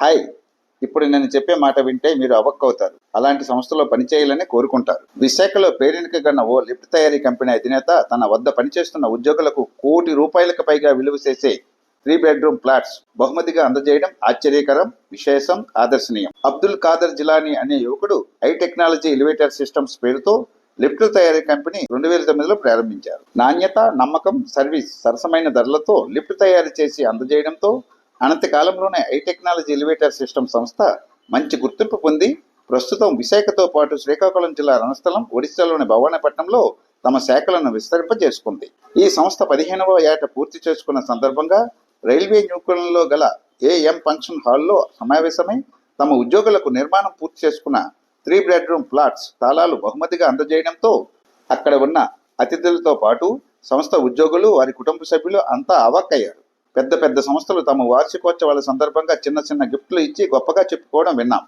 Hi. ఇప్పుడు నేను చెప్పే మాట వింటే మీరు అవక్కవుతారు. అలాంటి సంస్థలో పనిచేయాలని కోరుకుంటారు. విశాఖలో పేరెంట్కి గన్న ఓ లిఫ్ట్ తయారీ కంపెనీ అధినేత తన వద్ద పనిచేస్తున్న ఉద్యోగులకు కోటి రూపాయలకు పైగా విలువ చేసే త్రీ బెడ్రూమ్ ఫ్లాట్స్ బహుమతిగా అందజేయడం ఆశ్చర్యకరం విశేషం ఆదర్శనీయం. అబ్దుల్ ఖాదర్ జిలానీ అనే యువకుడు ఐ టెక్నాలజీ ఎలివేటర్ సిస్టమ్స్ పేరుతో లిఫ్ట్ తయారీ కంపెనీ రెండు వేల తొమ్మిదిలో ప్రారంభించారు. నాణ్యత నమ్మకం సర్వీస్ సరసమైన ధరలతో లిఫ్ట్ తయారు చేసి అందజేయడంతో అనంతకాలంలోనే ఐ టెక్నాలజీ ఎలివేటర్ సిస్టమ్ సంస్థ మంచి గుర్తింపు పొంది ప్రస్తుతం విశాఖతో పాటు శ్రీకాకుళం జిల్లా రణస్థలం ఒడిశాలోని భవానీపట్నంలో తమ శాఖలను విస్తరింపజేసుకుంది. ఈ సంస్థ పదిహేనవ ఏట పూర్తి చేసుకున్న సందర్భంగా రైల్వే న్యూకలంలో గల ఏఎం ఫంక్షన్ హాల్లో సమావేశమై తమ ఉద్యోగులకు నిర్మాణం పూర్తి చేసుకున్న త్రీ బెడ్రూమ్ ఫ్లాట్స్ తాళాలు బహుమతిగా అందజేయడంతో అక్కడ ఉన్న అతిథులతో పాటు సంస్థ ఉద్యోగులు వారి కుటుంబ సభ్యులు అంతా అవాక్కయ్యారు పెద్ద పెద్ద సంస్థలు తమ వార్షికోత్సవాల సందర్భంగా చిన్న చిన్న గిఫ్ట్లు ఇచ్చి గొప్పగా చెప్పుకోవడం విన్నాం.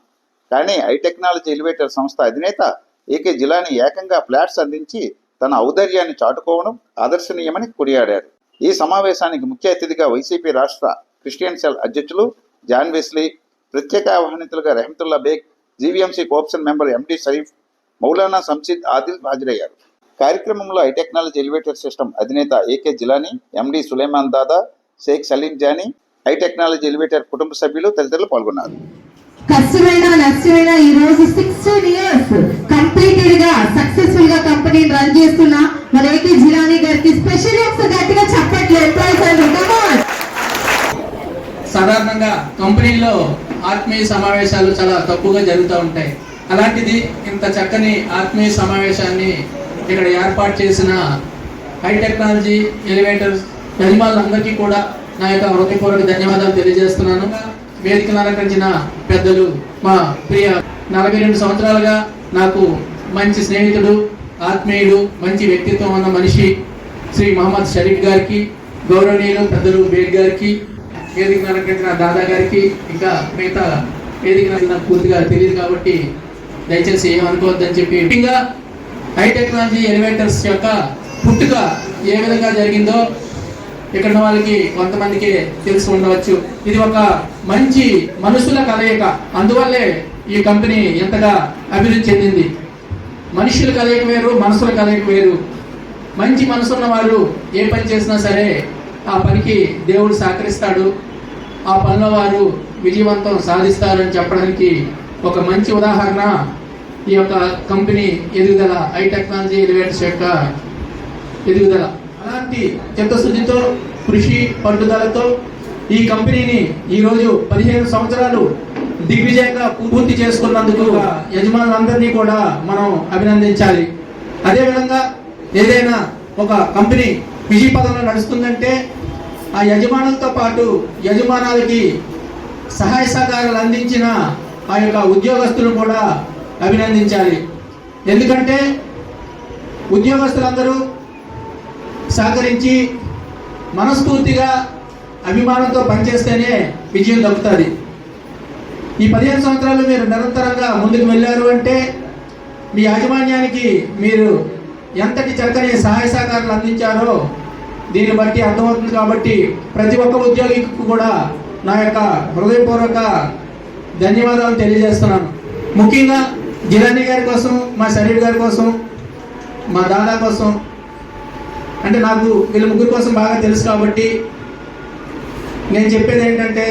కానీ ఐ టెక్నాలజీ ఎలివేటర్ సంస్థ అధినేత ఏకే జిలాని ఏకంగా ఫ్లాట్స్ అందించి తన ఔదర్యాన్ని చాటుకోవడం ఆదర్శనీయమని కొనియాడారు. ఈ సమావేశానికి ముఖ్య అతిథిగా వైసీపీ రాష్ట్ర క్రిస్టియన్ సెల్ అధ్యక్షులు జాన్ వెస్లీ ప్రత్యేక ఆహ్వానితులుగా Rahmatullah Baig GVMC co-option member MD Sharif Maulana Samsid Adil హాజరయ్యారు. కార్యక్రమంలో ఐ టెక్నాలజీ ఎలివేటర్ సిస్టమ్ అధినేత AK Jilani MD Suleman Dada Sheikh Salim Jani I technology elevator కుటుంబ సభ్యులు తదితరులు పాల్గొన్నారు. కష్టమైన నష్టమైన ఈ రోజు సిక్స్టీన్ ఇయర్స్ కంప్లీటెడ్గా సక్సెస్ఫుల్గా కంపెనీని రన్ చేస్తున్న మన ఏకే జిలానీ గారికి స్పెషల్ ఒకసారి గట్టిగా చెప్పట్లు ఎంప్లాయీస్ అండ్. కమాన్ సాధారణంగా కంపెనీల్లో ఆత్మీయ సమావేశాలు చాలా తక్కువగా జరుగుతూ ఉంటాయి. అలాంటిది ఇంత చక్కని ఆత్మీయ సమావేశాన్ని ఇక్కడ ఏర్పాటు చేసిన హై టెక్నాలజీ ఎలివేటర్స్ యజమానులందరికీ కూడా నా యొక్క హృదయపూర్వక ధన్యవాదాలు తెలియజేస్తున్నాను. వేదిక నరకరించిన పెద్దలు మా ప్రియ నలభై రెండు సంవత్సరాలుగా నాకు మంచి స్నేహితుడు ఆత్మీయుడు మంచి వ్యక్తిత్వం ఉన్న మనిషి శ్రీ మహమ్మద్ షరీఫ్ గారికి గౌరవనీయులు పెద్దలు బేగ్ గారికి వేదిక నరకరించిన దాదా గారికి ఇంకా మిగతా వేదిక నాకు పూర్తిగా తెలియదు కాబట్టి దయచేసి ఏమనుకోవద్దని చెప్పి ముఖ్యంగా హై టెక్నాలజీ ఎలివేటర్స్ యొక్క పుట్టుక ఏ విధంగా జరిగిందో ఇక్కడ వాళ్ళకి కొంతమందికి తెలిసి ఉండవచ్చు. ఇది ఒక మంచి మనుషుల కలయిక. అందువల్లే ఈ కంపెనీ ఎంతగా అభివృద్ధి చెందింది. మనుషుల కలయిక వేరు మనసుల కలయిక వేరు. మంచి మనసున్న వాళ్ళు ఏ పని చేసినా సరే ఆ పనికి దేవుడు సహకరిస్తాడు. ఆ పనిలో వారు విజయవంతం సాధిస్తారని చెప్పడానికి ఒక మంచి ఉదాహరణ ఈ యొక్క కంపెనీ ఎదుగుదల ఐ టెక్నాలజీ ఎలివేటర్స్ యొక్క ఎదుగుదల. అలాంటి చిత్తశుద్ధితో కృషి పట్టుదలతో ఈ కంపెనీని ఈరోజు పదిహేను సంవత్సరాలు దిగ్విజయంగా పూర్తి చేసుకున్నందుకు యజమానులందరినీ కూడా మనం అభినందించాలి. అదేవిధంగా ఏదైనా ఒక కంపెనీ విజయ పదంలో నడుస్తుందంటే ఆ యజమానులతో పాటు యజమానాలకి సహాయ సహకారాలు అందించిన ఆ యొక్క ఉద్యోగస్తులను కూడా అభినందించాలి. ఎందుకంటే ఉద్యోగస్తులందరూ సహకరించి మనస్ఫూర్తిగా అభిమానంతో పనిచేస్తేనే విజయం దక్కుతుంది. ఈ పదిహేను సంవత్సరాలు మీరు నిరంతరంగా ముందుకు వెళ్ళారు అంటే మీ యాజమాన్యానికి మీరు ఎంతటి చక్కని సహాయ సహకారాలు అందించారో దీన్ని బట్టి అర్థమవుతుంది కాబట్టి ప్రతి ఒక్క ఉద్యోగికి కూడా నా యొక్క హృదయపూర్వక ధన్యవాదాలు తెలియజేస్తున్నాను. ముఖ్యంగా జిరాణి గారి కోసం మా శరీర్ గారి కోసం మా దాదా కోసం అంటే నాకు వీళ్ళ ముగ్గురు కోసం బాగా తెలుసు కాబట్టి నేను చెప్పేది ఏంటంటే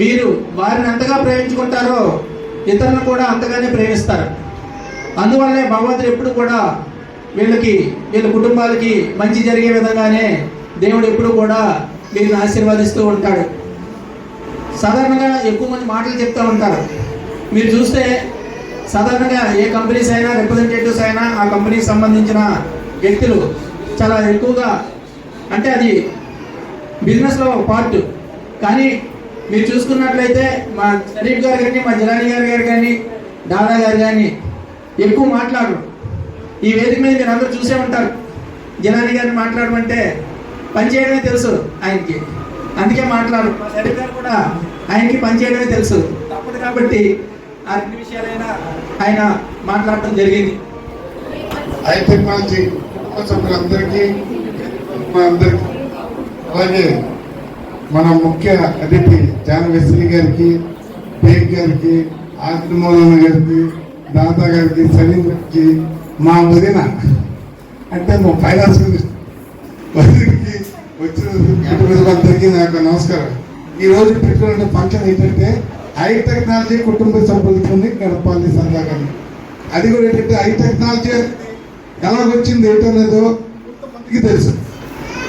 వీరు వారిని ఎంతగా ప్రేమించుకుంటారో ఇతరులను కూడా అంతగానే ప్రేమిస్తారు. అందువల్లే భగవంతుడు ఎప్పుడు కూడా వీళ్ళకి వీళ్ళ కుటుంబాలకి మంచి జరిగే విధంగానే దేవుడు ఎప్పుడు కూడా వీరిని ఆశీర్వదిస్తూ ఉంటాడు. సాధారణంగా ఎక్కువ మంది మాటలు చెప్తూ ఉంటారు. మీరు చూస్తే సాధారణంగా ఏ కంపెనీస్ అయినా రిప్రజెంటేటివ్స్ అయినా ఆ కంపెనీకి సంబంధించిన వ్యక్తులు చాలా ఎక్కువగా అంటే అది బిజినెస్లో ఒక పార్ట్ కానీ మీరు చూసుకున్నట్లయితే మా షరీఫ్ గారు కానీ మా జిలానీ గారు గారు కానీ దాదా గారు కానీ ఎక్కువ మాట్లాడరు. ఈ వేదిక మీద మీరు అందరూ చూసే ఉంటారు. జిలానీ గారిని మాట్లాడమంటే పనిచేయడమే తెలుసు ఆయనకి. అందుకే మాట్లాడు మా షరీఫ్ గారు కూడా ఆయనకి పనిచేయడమే తెలుసు. తప్పదు కాబట్టి అన్ని విషయాలైనా ఆయన మాట్లాడటం జరిగింది. I technology. కుటుంబ సభ్యులందరికీ అందరికీ అలాగే మన ముఖ్య అతిథి జానవేశ్వరి గారికి బేగ్ గారికి ఆదిమూలన్న గారికి దాదా గారికి సలీం గారికి మా వదిన అంటే మా ఫైనాన్స్ మినిస్టర్ వదినకి వచ్చిన కుటుంబీకులందరికీ నాకు నమస్కారం. ఈ రోజు పెట్టిన ఫంక్షన్ ఏంటంటే హై టెక్నాలజీ కుటుంబ సంపదకుని గడపాలి సరదాగా. అది కూడా ఏంటంటే హై టెక్నాలజీ ఎలాగొచ్చింది ఏంటనేదో కొంతమందికి తెలుసు.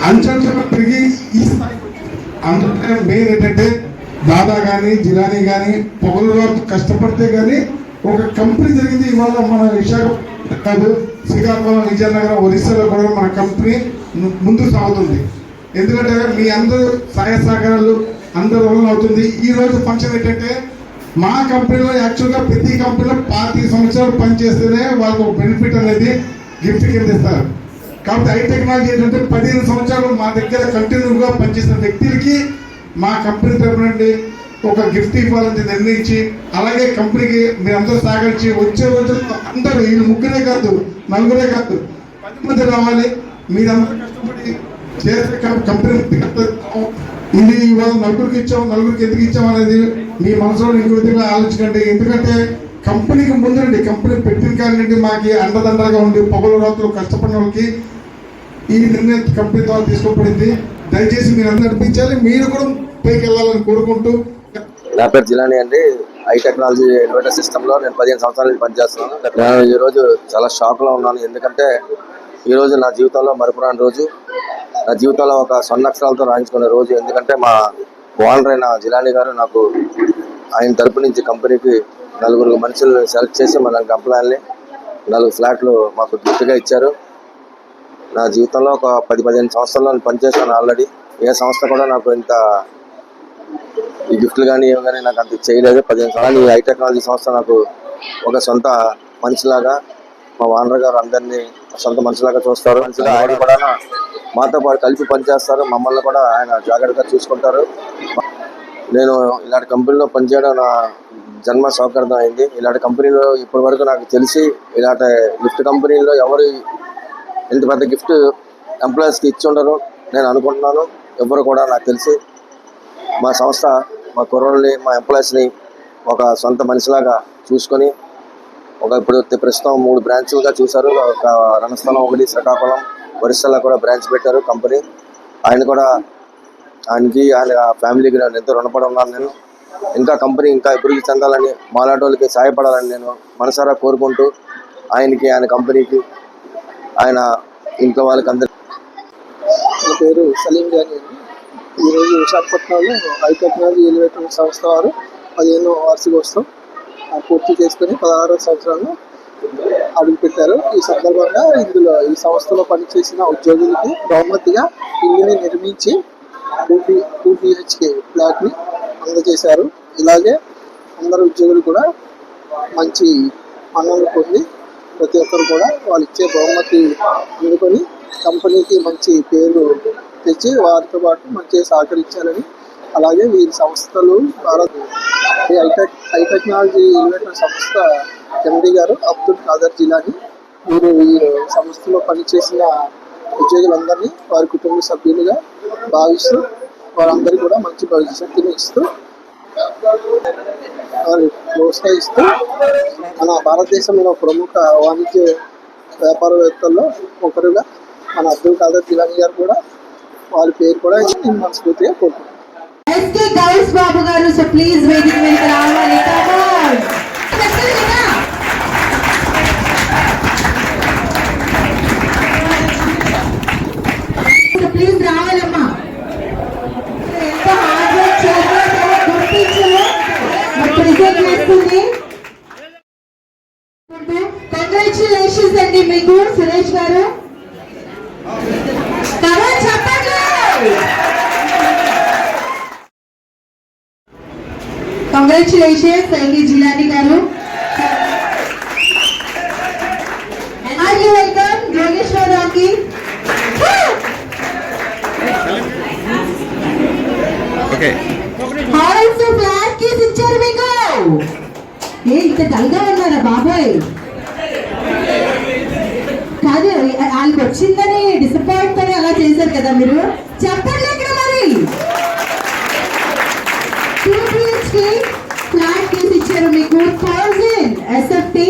అంచెంచెలు పెరిగి ఈ స్థాయికి మెయిన్ ఏంటంటే దాదా కానీ జిలానీ కానీ పొగలలో కష్టపడితే కానీ ఒక కంపెనీ జరిగింది. ఇవాళ మన విశాఖపట్నం కాదు శ్రీకాకుళం విజయనగరం ఒరిస్సాలో కూడా మన కంపెనీ ము- ముందుకు సాగుతుంది. ఎందుకంటే మీ అందరూ సహాయ సహకారాలు అందరూ వలన అవుతుంది. ఈ రోజు ఫంక్షన్ ఏంటంటే మా కంపెనీలో యాక్చువల్గా ప్రతి కంపెనీలో పాతి సంవత్సరాలు పనిచేస్తేనే వాళ్ళకు ఒక బెనిఫిట్ అనేది గిఫ్ట్ కింద ఇస్తారు. కాబట్టి ఐ టెక్నాలజీ ఏంటంటే పదిహేను సంవత్సరాలు మా దగ్గర కంటిన్యూగా పనిచేసిన వ్యక్తులకి మా కంపెనీ తరపు నుండి ఒక గిఫ్ట్ ఇవ్వాలని నిర్ణయించి అలాగే కంపెనీకి మీరందరూ సహకరించి వచ్చే రోజుల్లో అందరూ వీళ్ళు ముగ్గురే కాదు నలుగురే కాదు పది మంది రావాలి. మీరందరూ కష్టపడి చేసే కంపెనీ ఇది ఇవాళ నలుగురికి ఇచ్చాం నలుగురికి ఎందుకు ఇచ్చాం అనేది మీ మనసులో ఇంకో విధంగా ఆలోచించండి. ఎందుకంటే కంపెనీకి ముందండి కంపెనీ పెట్టిన కాడి నుండి మాకి అండదండగా ఉండి పొగలు రాత్రులు కష్టపడిన వాళ్ళకి ఈ నిర్ణయం కంపెనీ ద్వారా తీసుకోబడింది. దయచేసి మీరు అందరూ నడిపించాలి. మీరు కూడా పైకి వెళ్ళాలని కోరుకుంటూ. నా పేరు జిలాని అండి. ఐ టెక్నాలజీ ఇన్వర్టర్ సిస్టంలో నేను పదిహేను సంవత్సరాల నుంచి పనిచేస్తున్నాను. నేను ఈ రోజు చాలా షాక్లో ఉన్నాను. ఎందుకంటే ఈరోజు నా జీవితంలో మరపురాని రోజు. నా జీవితంలో ఒక సొన్న అక్షరాలతో రాయించుకునే రోజు. ఎందుకంటే మా ఓనర్ అయిన జిలాని గారు నాకు ఆయన తరపు నుంచి కంపెనీకి నలుగురు మనుషులను సెలెక్ట్ చేసి మన కంపెనీని నాలుగు ఫ్లాట్లు మాకు గిఫ్ట్గా ఇచ్చారు. నా జీవితంలో ఒక పది పదిహేను సంవత్సరాల్లో నేను పనిచేశాను ఆల్రెడీ. ఏ సంస్థ కూడా నాకు ఇంత ఈ గిఫ్ట్లు కానీ ఏమి కానీ నాకు అంత చేయలేదు. పదిహేను సంవత్సరాలు ఈ ఐ టెక్నాలజీ సంస్థ నాకు ఒక సొంత మనిషిలాగా మా ఓనర్ గారు అందరినీ సొంత మనుషులాగా చూస్తారు. ఆయన కూడా మాతో పాటు కలిసి పనిచేస్తారు. మమ్మల్ని కూడా ఆయన జాగ్రత్తగా చూసుకుంటారు. నేను ఇలాంటి కంపెనీలో పనిచేయడం నా జన్మ సౌకర్యం అయింది. ఇలాంటి కంపెనీలో ఇప్పటి వరకు నాకు తెలిసి ఇలాంటి గిఫ్ట్ కంపెనీలో ఎవరు ఇంత పెద్ద గిఫ్ట్ ఎంప్లాయీస్కి ఇచ్చి ఉండరు. నేను అనుకుంటున్నాను ఎవరు కూడా నాకు తెలిసి మా సంస్థ మా కుర్రోళ్ళని మా ఎంప్లాయీస్ని ఒక సొంత మనిషిలాగా చూసుకొని ఒక ఇప్పుడు ప్రస్తుతం మూడు బ్రాంచ్లుగా చూశారు. ఒక రణస్థలం ఒకటి శ్రీకాకుళం ఒరిస్సాలో కూడా బ్రాంచ్ పెట్టారు కంపెనీ. ఆయన కూడా ఆయనకి ఆయన ఫ్యామిలీకి నేను ఎంతో రుణపడి ఉన్నాను నేను. ఇంకా కంపెనీ ఇంకా అభివృద్ధి చెందాలని మాలాంటి సహాయపడాలని నేను మనసారా కోరుకుంటూ ఆయనకి ఆయన కంపెనీకి ఆయన ఇంట్లో వాళ్ళకి అందరి నా పేరు సలీం జానీ ఈరోజు విశాఖపట్నంలో హై టెక్నాలజీ ఎలివేటర్ సంస్థ వారు పదిహేను వార్షికోత్సవం ఆ, పూర్తి చేసుకుని పదహారో సంవత్సరాలు అడుగుపెట్టారు ఈ సందర్భంగా ఇందులో ఈ సంస్థలో పనిచేసిన ఉద్యోగులకి బహుమతిగా ఇల్లుని నిర్మించి టూ బి టూ బిహెచ్కే ఫ్లాట్ని అందజేశారు. ఇలాగే అందరు ఉద్యోగులు కూడా మంచి పనులు పొంది ప్రతి ఒక్కరు కూడా వాళ్ళు ఇచ్చే బహుమతి అందుకొని కంపెనీకి మంచి పేరు తెచ్చి వారితో పాటు మంచిగా సహకరించాలని అలాగే వీరి సంస్థలు భారత్ ఈ హైటెక్ హై టెక్నాలజీ ఇన్వెటర్ సంస్థ ఎండి గారు అబ్దుల్ ఖాదర్ జిలాని వీరు ఈ సంస్థలో పనిచేసిన ఉద్యోగులందరినీ వారి కుటుంబ సభ్యులుగా భావిస్తూ వారందరికీ కూడా మంచి భవిష్యత్తుని ఇస్తూ వారిని ప్రోత్సహిస్తూ మన భారతదేశంలో ప్రముఖ వాణిజ్య వ్యాపారవేత్తల్లో ఒకరుగా మన అబ్దుల్ ఖాదర్ జిలానీ గారు కూడా వారి పేరు కూడా మనస్ఫూర్తిగా కోరుకుంటున్నాను SK Ghouse Babu garu. So please waiting రావాలి కమాన్ ప్లీజ్ రావాలమ్మా ఎంత హార్డ్ వర్క్ చేయాలో గుర్తించు ప్రెజెంట్ చేస్తుంది కంగ్రాచులేషన్స్ అండి మీకు సురేష్ గారు? చెప్పండి. Congratulations LV Jilani garu. You welcome జోగేశ్వరరావుకి halls flat keys ఇచ్చారు మీకు. ఏ ఇంత డల్గా ఉన్నారా బాబాయ్? అదే వాళ్ళకి వచ్చిందని డిసప్పాయింట్ అని అలా చేశారు కదా మీరు? చెప్పండి ఇక్కడ మరి. టూ బిహెచ్కి ఫ్లాట్ తీసి ఇచ్చారు మీకు. థౌజండ్ ఎస్ఎఫ్టీ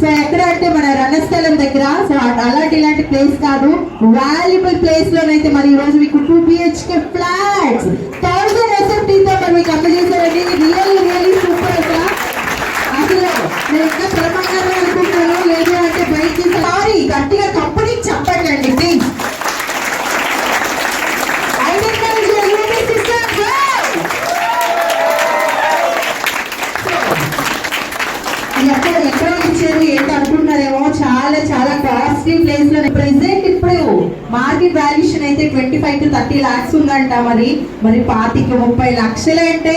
సో ఎక్కడ అంటే మన రణస్థలం దగ్గర. సో అలాంటి ఇలాంటి ప్లేస్ కాదు. వాల్యుబుల్ ప్లేస్ లోనైతే మరి ఈ రోజు మీకు టూ బిహెచ్కే ఫ్లాట్స్ థౌజండ్ ఎస్ఎఫ్టీతో మరి మీకు అందజేశారండి. రియల్లీ రియల్లీ మార్కెట్ వాల్యూషన్ అయితే twenty five to thirty lakhs ఉందంట మరి. మరి పాతిక ముప్పై లక్షలంటే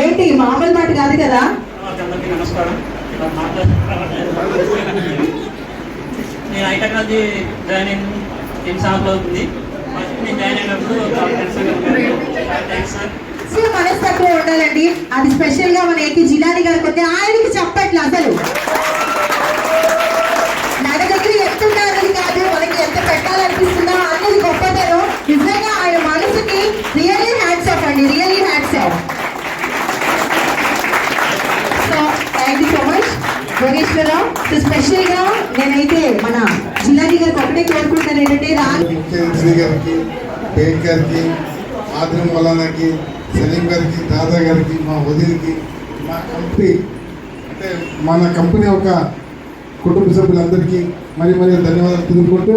ఏంటి? మామూలు మాట కాదు కదా. నేను జాయిన్ అయిన ఎన్ని సంవత్సరాలు అవుతుంది. నేను జాయిన్ అయినప్పుడు సో మనస్తత్వం ఉండాలండి. అది స్పెషల్గా మన ఏపీ జిల్లాని గారు కొద్ది ఆయనకి చెప్పట్లే. అసలు నడ దగ్గర ఎంత అన్నది కాదు మనకి ఎంత పెట్టాలనిపిస్తుందో అన్నది గొప్పతనం నిజంగా ఆయన మనసుకి రియల్లీ హ్యాట్స్ ఆఫ్ అండి really hats off so thank you so much Yogeswararao so స్పెషల్గా నేనైతే మన జిల్లాని గారికి ఒకటే కోరుకుంటాను ఏంటంటే రా గారికి బేగ్ గారికి ఆదిలం మౌలానాకి సలీం గారికి దాదా గారికి మా వదిలికి మా కంపెనీ అంటే మన కంపెనీ ఒక కుటుంబ సభ్యులందరికీ మరి మరి ధన్యవాదాలు తెలుపుకుంటూ